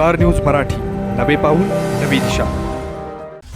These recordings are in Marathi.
Star news Marathi. नवे पाऊल नवी दिशा.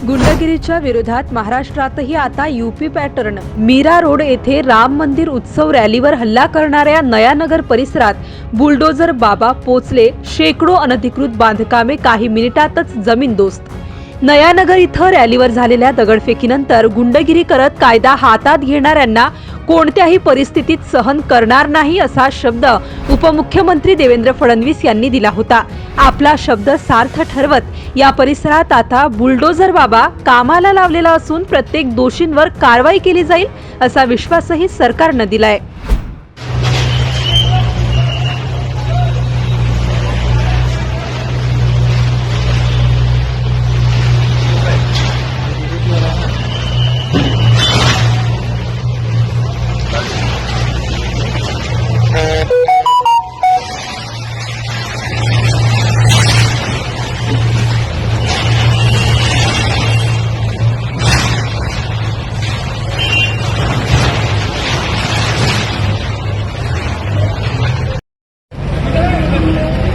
गुंडगिरीच्या विरोधात महाराष्ट्रातही आता युपी पॅटर्न मीरा रोड येथे राम मंदिर उत्सव रॅलीवर हल्ला करणाऱ्या नयानगर परिसरात बुलडोजर बाबा पोचले. शेकडो अनधिकृत बांधकामे काही मिनिटातच जमीनदोस्त नयानगर इथं रॅलीवर झालेल्या दगडफेकीनंतर गुंडगिरी करत कायदा हातात घेणाऱ्यांना कोणत्याही परिस्थितीत सहन करणार नाही असा शब्द उपमुख्यमंत्री देवेंद्र फडणवीस यांनी दिला होता. आपला शब्द सार्थ ठरवत या परिसरात आता बुलडोझर बाबा कामाला लावलेला असून प्रत्येक दोषींवर कारवाई केली जाईल असा विश्वासही सरकारनं दिलाय.